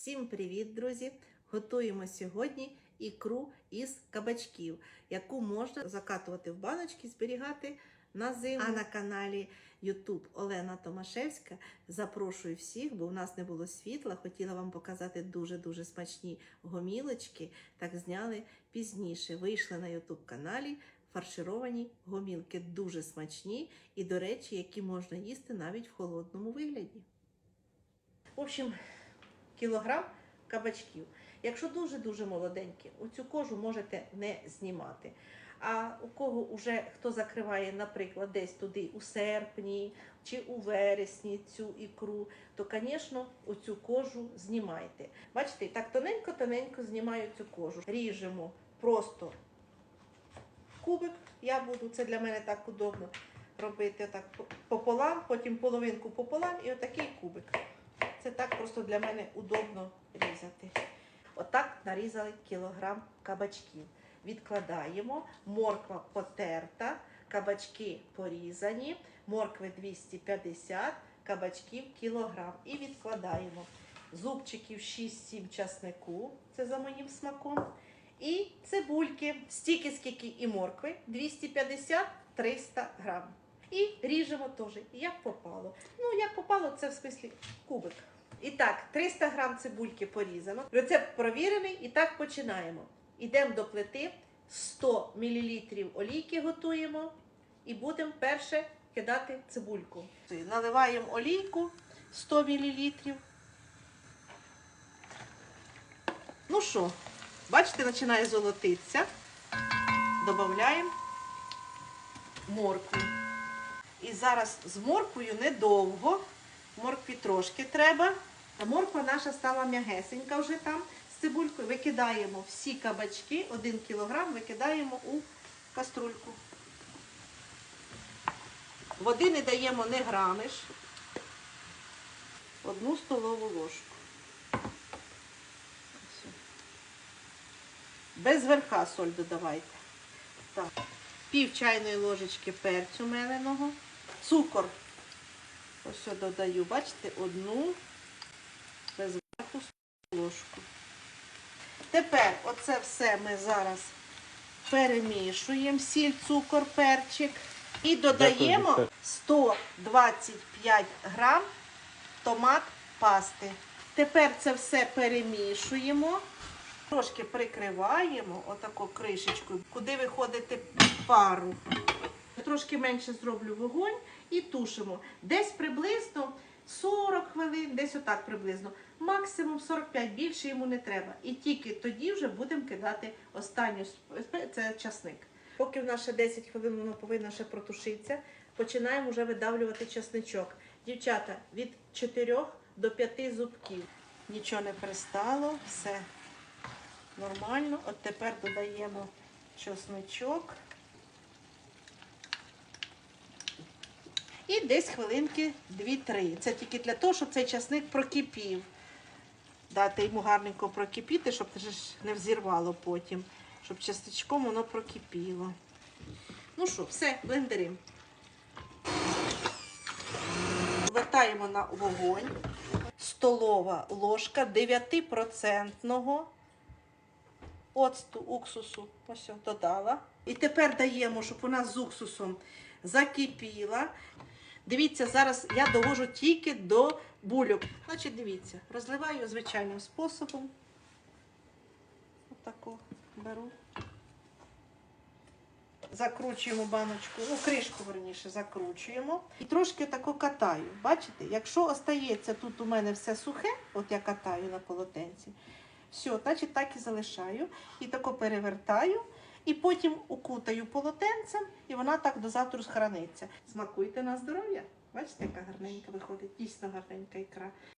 Всім привіт, друзі! Готуємо сьогодні ікру із кабачків, яку можна закатувати в баночки, зберігати на зиму. А на каналі YouTube Олена Томашевська запрошую всіх, бо у нас не було світла. Хотіла вам показати дуже-дуже смачні гомілочки. Так зняли пізніше. Вийшли на YouTube каналі фаршировані гомілки. Дуже смачні і, до речі, які можна їсти навіть в холодному вигляді. В общем, кілограм кабачків. Якщо дуже-дуже молоденькі, оцю кожу можете не знімати. А у кого вже хто закриває, наприклад, десь туди у серпні чи у вересні цю ікру, то, звісно, оцю кожу знімайте. Бачите, так тоненько-тоненько знімаю цю кожу. Ріжемо просто кубик. Я буду, це для мене так удобно робити так пополам, потім половинку пополам і отакий кубик. Це так просто для мене удобно різати. Отак нарізали кілограм кабачків. Відкладаємо, морква потерта, кабачки порізані, моркви 250, кабачків кілограм. І відкладаємо зубчиків 6-7 часнику, це за моїм смаком. І цибульки, стільки, скільки і моркви, 250-300 грам. І ріжемо теж, як попало. Ну, як попало, це в смислі кубик. І так, 300 грам цибульки порізано. Рецепт провірений. І так починаємо. Ідемо до плити, 100 мл олійки готуємо і будемо перше кидати цибульку. Наливаємо олійку 100 мл. Ну що, бачите, починає золотитися. Додаємо моркву. І зараз з морквою недовго. Моркві трошки треба. А морква наша стала м'ягесенька вже там. З цибулькою викидаємо всі кабачки, 1 кг викидаємо у каструльку. Води не даємо не грамиш. Одну столову ложку. Без верха соль додавайте. Так. Пів чайної ложечки перцю меленого. Цукор. Ось я додаю, бачите, одну без верху ложку. Тепер оце все ми зараз перемішуємо, сіль, цукор, перчик. І додаємо 125 грам томат пасти. Тепер це все перемішуємо. Трошки прикриваємо отаку кришечкою, куди виходити пару. Трошки менше зроблю вогонь і тушимо. Десь приблизно 40 хвилин, десь отак приблизно. Максимум 45, більше йому не треба. І тільки тоді вже будемо кидати останню це часник. Поки в нас ще 10 хвилин воно повинно ще протушитися, починаємо вже видавлювати часничок. Дівчата, від 4 до 5 зубків. Нічого не пристало, все нормально. От тепер додаємо чесничок. І десь хвилинки 2-3. Це тільки для того, щоб цей часник прокипів. Дати йому гарненько прокипіти, щоб не взірвало потім. Щоб частичком воно прокипіло. Ну що, все, блендеримо. Вертаємо на вогонь. Столова ложка 9% оцту уксусу. Ось додала. І тепер даємо, щоб вона з уксусом закипіла. Дивіться, зараз я довожу тільки до бульок. Значить, дивіться, розливаю звичайним способом. Отаку беру. Закручуємо баночку, ну, кришку, верніше, закручуємо. І трошки тако катаю. Бачите, якщо остається тут у мене все сухе, от я катаю на полотенці, все, значить так і залишаю. І тако перевертаю. І потім укутаю полотенцем, і вона так до завтра схорониться. Смакуйте на здоров'я. Бачите, яка гарненька виходить, дійсно гарненька ікра.